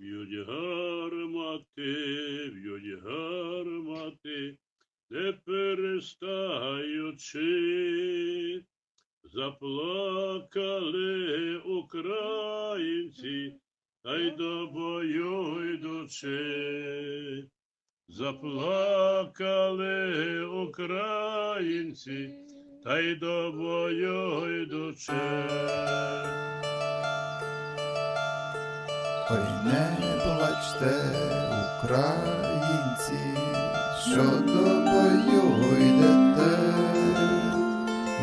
В'ють гармати, в'ють гармати, не перестаючи. Заплакали українці, та й до бою йдучи. Заплакали українці, та й до бою йдучи. Ой, не плачте, українці, що до бою йдете,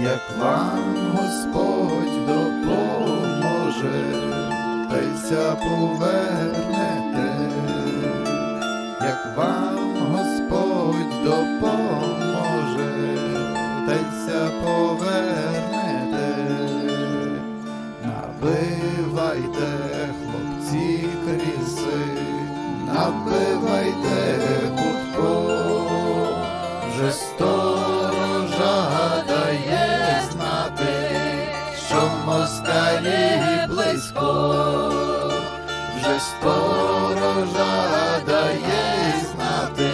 як вам Господь допоможе, та й ся повернете, як вам Господь допоможе, близько, вже скоро дає знати,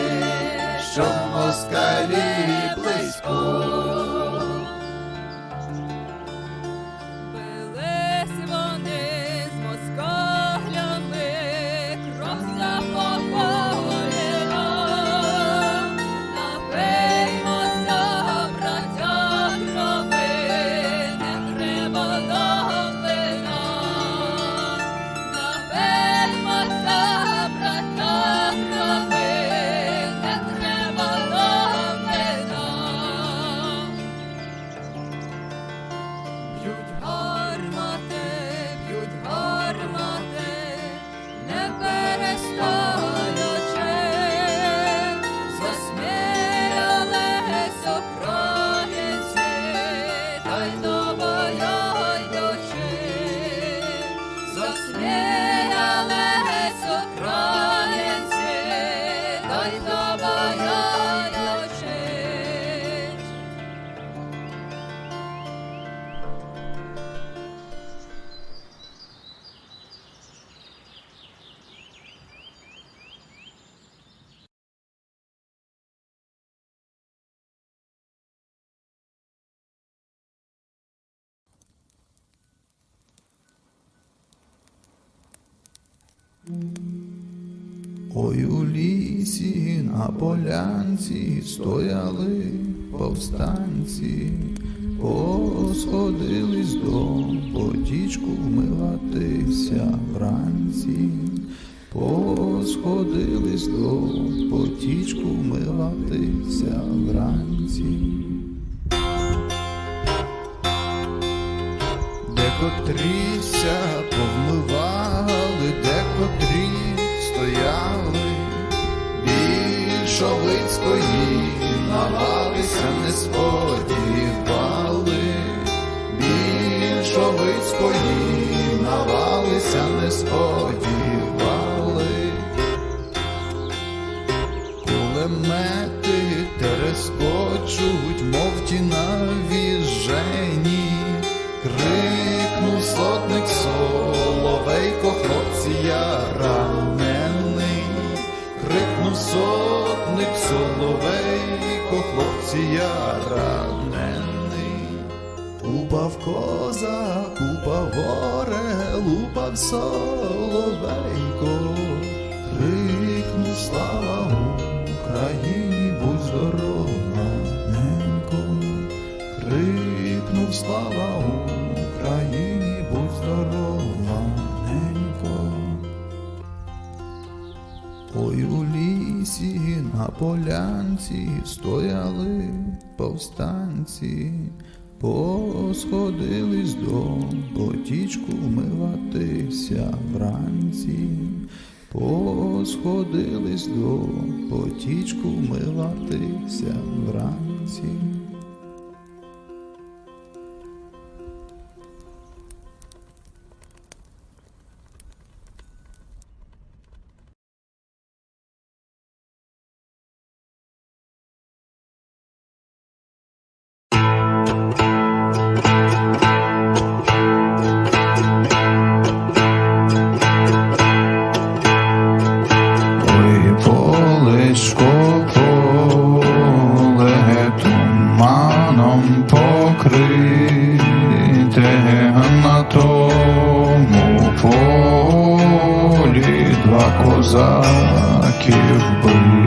що москалі близько. Перестаючи, Ой у лісі на полянці стояли повстанці, посходились до потічку вмиватися вранці, посходились до потічку вмиватися вранці. Декотріся повмивали, більшовицької навалися, не сподівали, більшовицької навалися, не сподівали. Я ранений. Упав козак, упав орел, упав соловейко, крикнув слава Україні, будь здорова, ненько, крикнув слава Україні, полянці стояли повстанці, посходились до потічку вмиватися вранці, посходились до потічку вмиватися вранці. cosa eu. voglio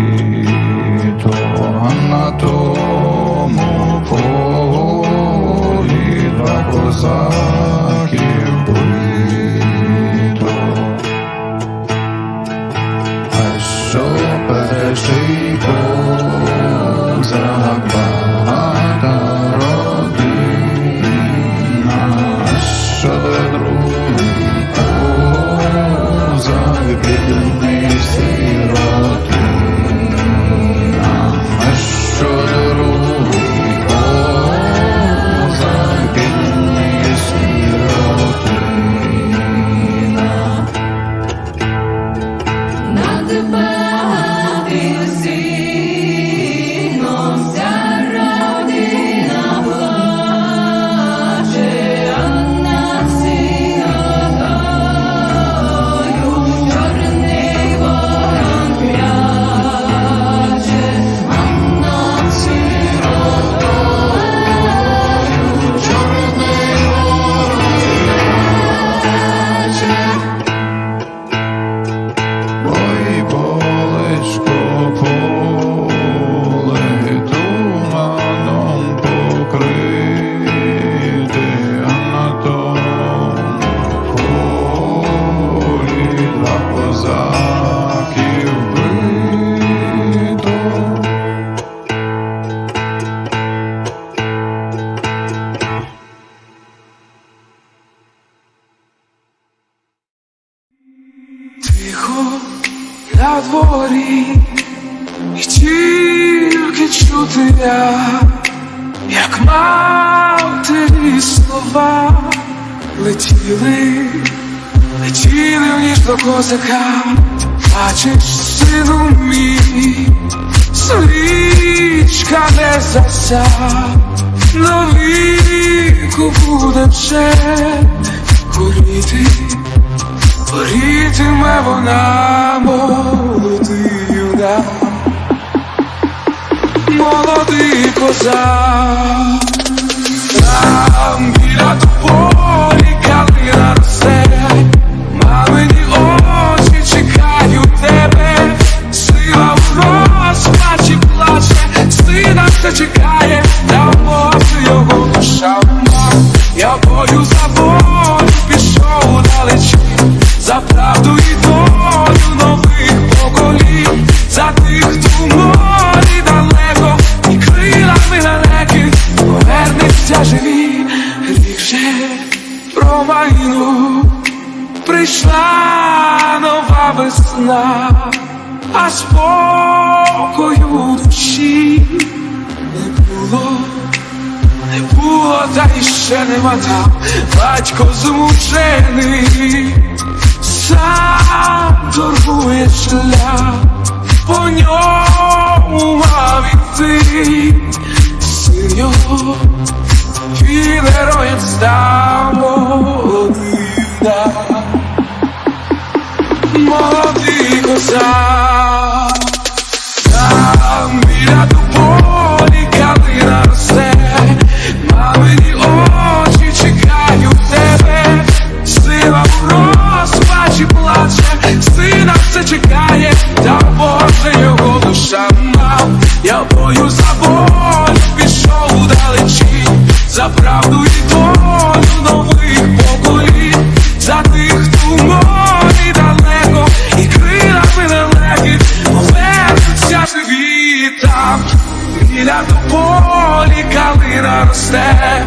до козака, бачиш, сину мій, свічка не зася, новіку буде вже горіти. Горітиме вона молодий юнак, молодий козак, там біля нова а спокою душі не було. Не було, та іще нема там батько змучений, сам торгує шлях, по ньому мав іти, син його, він героєм став молодий юнак, молодий козак. Там біля тополі калина росте, мамині очі чекають тебе, сила в розпачі плаче, сина все чекає, та Боже його душа мав, я бою за пішов далечі, за правду і долю нових поколінь, за тих, хто в біля тополі калина росте,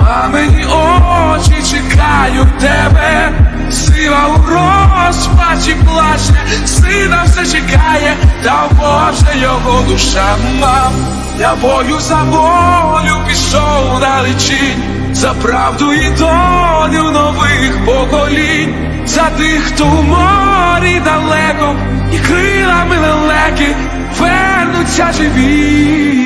мамині очі чекають тебе, сила у розпачі плаче, сина все чекає, та Боже його душа мав. Я бою за волю пішов далечінь, за правду і долю нових поколінь, за тих, хто в морі далеко, і крилами лелеки вернуться живі.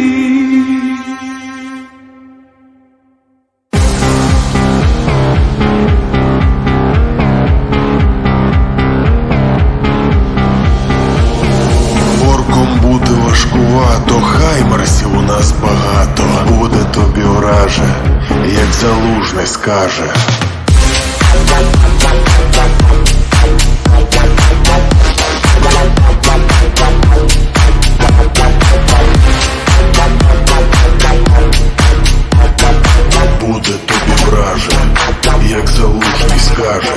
Важкувато, хаймерсів у нас багато. Буде тобі враже, як залужний скаже. Буде тобі враже, як залужний скаже.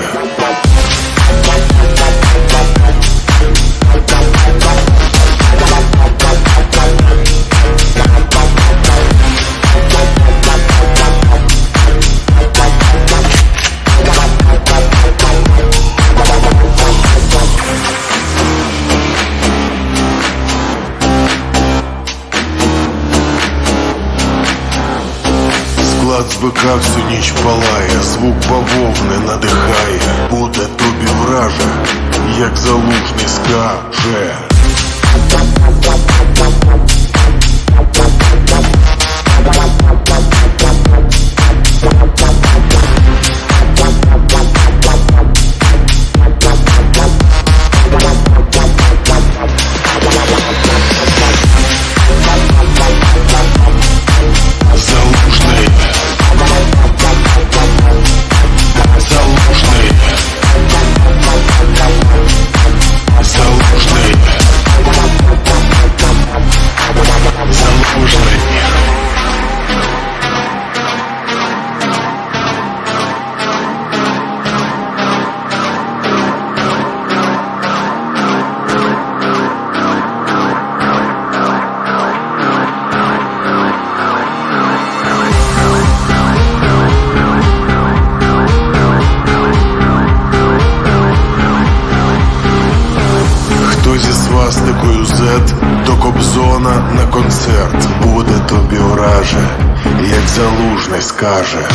Плац збика всю ніч палає, звук бавовни надихає, буде тобі враже, як залужний скаже. Свастикою Z до Кобзона на концерт буде тобі ураже, як залужний скаже.